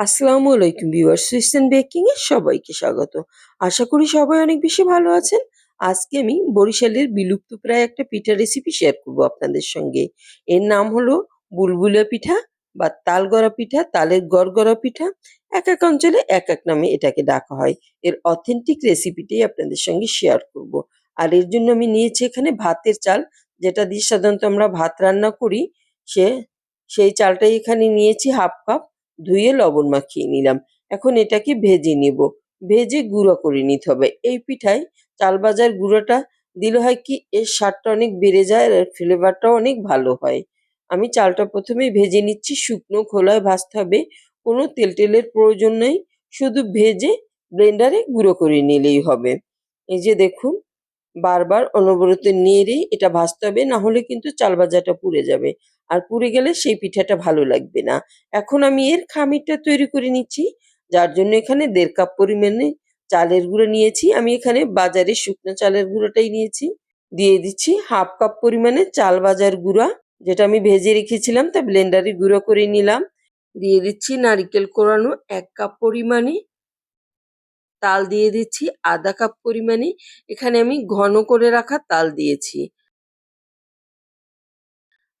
আসসালামু আলাইকুম viewers সুইসেন baking এর সবাইকে স্বাগত। আশা করি সবাই অনেক বেশি ভালো আছেন। আজকে আমি বরিশালের বিলুপ্ত প্রায় একটা পিঠা রেসিপি শেয়ার করব আপনাদের সঙ্গে। এর নাম হলো বুলবুলিয়া পিঠা বা তালগড়া পিঠা, তালের গড়গড়া পিঠা। এক এক অঞ্চলে এক এক নামে এটাকে ডাকা হয়। এর অথেন্টিক রেসিপিটাই আপনাদের সঙ্গে শেয়ার করব। আর এর জন্য আমি নিয়েছি এখানে ভাতের চাল, যেটা দিয়ে সাধারণত আমরা ভাত রান্না করি। সে, সেই চালটাই এখানে নিয়েছি হাফ কাপ। ধুয়ে লবণ মাখিয়ে নিলাম। এখন এটাকে ভেজে নেব। ভেজে গুঁড়ো করে নিতে হবে। এই পিঠায় চাল ভাজার গুঁড়োটা দিলে হয় কি, এর স্বাদটা অনেক বেড়ে যায় আর ফ্লেভারটাও অনেক ভালো হয়। আমি চালটা প্রথমে ভেজে নিচ্ছি। শুকনো খোলায় ভাজতে হবে। কোনো তেল টেলের প্রয়োজন নেই। শুধু ভেজে ব্লেন্ডারে গুঁড়ো করে নিলেই হবে। এই যে দেখুন বারবার অনবরত নেড়ে এটা ভাজতে হবে, না হলে কিন্তু চাল ভাজাটা পুড়ে যাবে। আর পুড়ে গেলে সেই পিঠাটা ভালো লাগবে না। এখন আমি এর খামিরটা তৈরি করে নিচ্ছি, যার জন্য এখানে দেড় কাপ পরিমাণে চালের গুঁড়ো নিয়েছি। আমি এখানে বাজারে শুকনো চালের গুঁড়োটাই নিয়েছি। দিয়ে দিচ্ছি হাফ কাপ পরিমাণে চাল বাজার গুঁড়া, যেটা আমি ভেজে রেখেছিলাম, তা ব্লেন্ডারে গুঁড়ো করে নিলাম। দিয়ে দিচ্ছি নারিকেল কোরানো এক কাপ পরিমাণে তাল দিয়ে দিচ্ছি, আধা কাপ পরিমাণে এখানে আমি ঘন করে রাখা তাল দিয়েছি।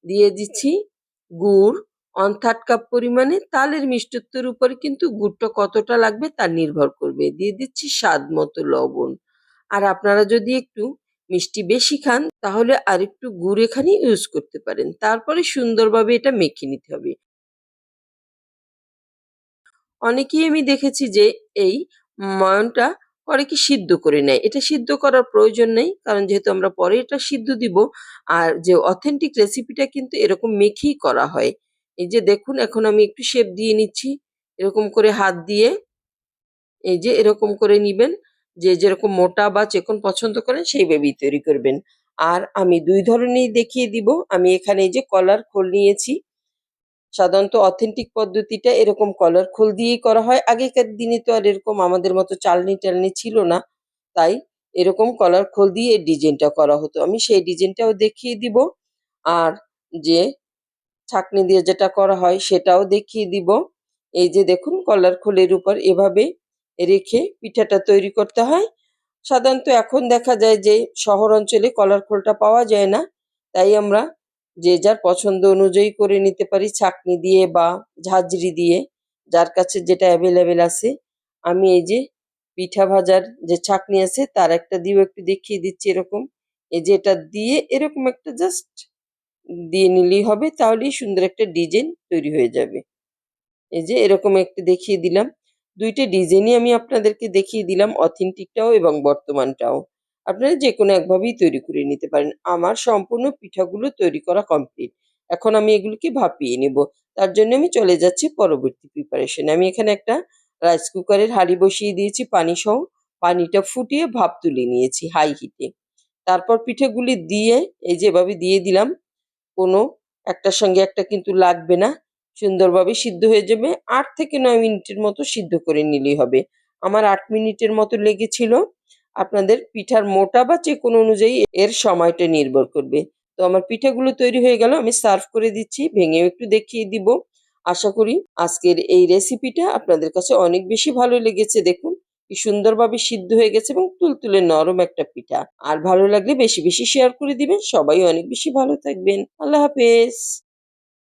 দিয়ে দিচ্ছি গুড় ওয়ান থার্ড কাপ পরিমাণে তালের মিষ্টত্বের উপরে কিন্তু গুড়টা কতটা লাগবে তা নির্ভর করবে। দিয়ে দিচ্ছি স্বাদ মতো লবণ। আর আপনারা যদি একটু মিষ্টি বেশি খান, তাহলে আর একটু গুড় এখানে ইউজ করতে পারেন। তারপরে সুন্দরভাবে এটা মেখে নিতে হবে। অনেকেই আমি দেখেছি যে এই ময়নটা পরে কি সিদ্ধ করে নেয়। এটা সিদ্ধ করার প্রয়োজন নেই, কারণ যেহেতু আমরা পরে এটা সিদ্ধ দিব, আর যে অথেন্টিক রেসিপিটা কিন্তু এরকম মেখেই করা হয়। এই যে দেখুন, এখন আমি একটু শেপ দিয়ে নিচ্ছি, এরকম করে হাত দিয়ে, এই যে এরকম করে নিবেন, যে যেরকম মোটা বা চেকন পছন্দ করেন সেইভাবেই তৈরি করবেন। আর আমি দুই ধরনেরই দেখিয়ে দিব। আমি এখানে এই যে কলার খোল নিয়েছি সাধারণত অথেন্টিক পদ্ধতিটা এরকম কলার খোল দিয়েই করা হয়। আগেকার দিনে তো আর এরকম আমাদের মতো চালনি টালনি ছিল না। তাই এরকম কলার খোল দিয়ে এই ডিজাইনটা করা হতো। আমি সেই ডিজাইনটাও দেখিয়ে দিব। আর যে ছাকনি দিয়ে যেটা করা হয় সেটাও দেখিয়ে দিব। এই যে দেখুন কলার খোলের উপর এভাবে রেখে পিঠাটা তৈরি করতে হয়। সাধারণত এখন দেখা যায় যে শহর অঞ্চলে কলার খোলটা পাওয়া যায় না। তাই আমরা যে যার পছন্দ অনুযায়ী করে নিতে পারি ছাকনি দিয়ে বা ঝাঁঝরি দিয়ে, যার কাছে যেটা অ্যাভেলেবেল আছে। আমি এই যে পিঠা ভাজার যে ছাকনি আছে, তার একটা দিয়েও একটু দেখিয়ে দিচ্ছি এরকম। এই যে এটা দিয়ে এরকম একটা জাস্ট দিয়ে নিলেই হবে, তাহলেই সুন্দর একটা ডিজাইন তৈরি হয়ে যাবে। এই যে এরকম একটা দেখিয়ে দিলাম। দুইটা ডিজাইনই আমি আপনাদেরকে দেখিয়ে দিলাম অথেন্টিকটাও এবং বর্তমানটাও। আপনারা যে কোনো একভাবেই তৈরি করে নিতে পারেন। আমার সম্পূর্ণ পিঠাগুলো তৈরি করা কমপ্লিট এখন আমি এগুলোকে ভাপিয়ে নেব। তার জন্য আমি চলে যাচ্ছি পরবর্তী প্রিপারেশনে আমি এখানে একটা রাইস কুকারের হাঁড়ি বসিয়ে দিয়েছি পানি সহ। পানিটা ফুটিয়ে ভাপ তুলে নিয়েছি হাই হিটে তারপর পিঠেগুলি দিয়ে, এই যে এভাবে দিয়ে দিলাম, কোনো একটার সঙ্গে একটা কিন্তু লাগবে না। সুন্দরভাবে সিদ্ধ হয়ে যাবে। আট থেকে নয় মিনিটের মতো সিদ্ধ করে নিলেই হবে। আমার আট মিনিটের মতো লেগেছিল। আপনাদের পিঠার মোটা বা যে কোনো অনুযায়ী এর সময়টা নির্ভর করবে। তো আমার পিঠাগুলো তৈরি হয়ে গেল, আমি সার্ভ করে দিচ্ছি, ভেঙেও একটু দেখিয়ে দিব। আশা করি আজকের এই রেসিপিটা আপনাদের কাছে অনেক বেশি ভালো লেগেছে। দেখুন, কি সুন্দরভাবে সিদ্ধ হয়ে গেছে এবং তুলতুলে নরম একটা পিঠা। আর ভালো লাগলে বেশি বেশি শেয়ার করে দিবেন। সবাই অনেক বেশি ভালো থাকবেন। আল্লাহ হাফেজ।